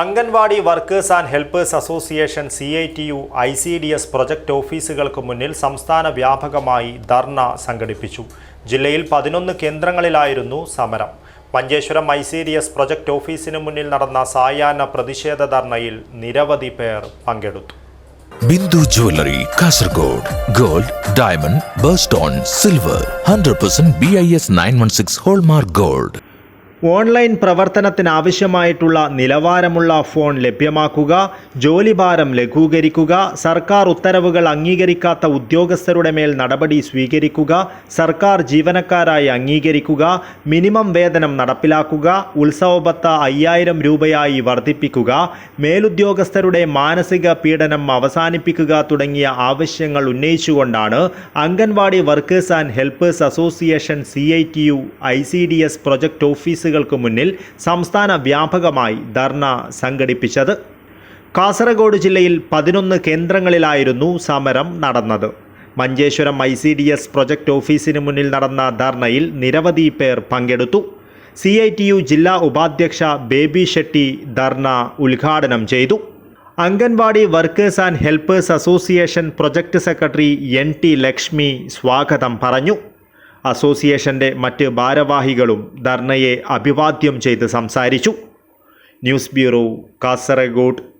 Anganwadi workers and helpers association C I T U I C D S project ഓഫീസുകൾക്ക് മുന്നിൽ സംസ്ഥാന വ്യാപകമായി ധർണ സംഘടിപ്പിച്ചു. ജില്ലയിൽ പതിനൊന്ന് കേന്ദ്രങ്ങളിലായിരുന്നു സമരം. Manjeshwaram I C D S project ഓഫീസിന് മുന്നിൽ നടന്ന സായാഹ്ന പ്രതിഷേധ ധർണയിൽ നിരവധി പേർ പങ്കെടുത്തു. Bindu jewellery Kasaragod gold diamond birthstone silver hundred percent B I S nine one six hallmark gold online പ്രവർത്തനത്തിനാവശ്യമായിട്ടുള്ള നിലവാരമുള്ള ഫോൺ ലഭ്യമാക്കുക ജോലിഭാരം ലഘൂകരിക്കുക സർക്കാർ ഉത്തരവുകൾ അംഗീകരിക്കാത്ത ഉദ്യോഗസ്ഥരുടെ മേൽ നടപടി സ്വീകരിക്കുക സർക്കാർ ജീവനക്കാരായി അംഗീകരിക്കുക മിനിമം വേതനം നടപ്പിലാക്കുക ഉത്സവബത്ത അയ്യായിരം രൂപയായി വർദ്ധിപ്പിക്കുക മേലുദ്യോഗസ്ഥരുടെ മാനസിക പീഡനം അവസാനിപ്പിക്കുക തുടങ്ങിയ ആവശ്യങ്ങൾ ഉന്നയിച്ചുകൊണ്ടാണ് anganwadi workers and helpers association C I T U I C D S project ഓഫീസുകൾക്ക് മുന്നിൽ സംസ്ഥാന വ്യാപകമായി ധർണ സംഘടിപ്പിച്ചത്. കാസർഗോഡ് ജില്ലയിൽ പതിനൊന്ന് കേന്ദ്രങ്ങളിലായിരുന്നു സമരം നടന്നത്. Manjeshwaram I C D S project ഓഫീസിന് മുന്നിൽ നടന്ന ധർണയിൽ നിരവധി പേർ പങ്കെടുത്തു. സി ഐ ടി യു ജില്ലാ ഉപാധ്യക്ഷ ബേബി ഷെട്ടി ധർണ ഉദ്ഘാടനം ചെയ്തു. Anganwadi workers and helpers association project secretary N T Lakshmi സ്വാഗതം പറഞ്ഞു. അസോസിയേഷന്റെ മറ്റ് ഭാരവാഹികളും ധർണയെ അഭിവാദ്യം ചെയ്ത് സംസാരിച്ചു. News bureau Kasaragod.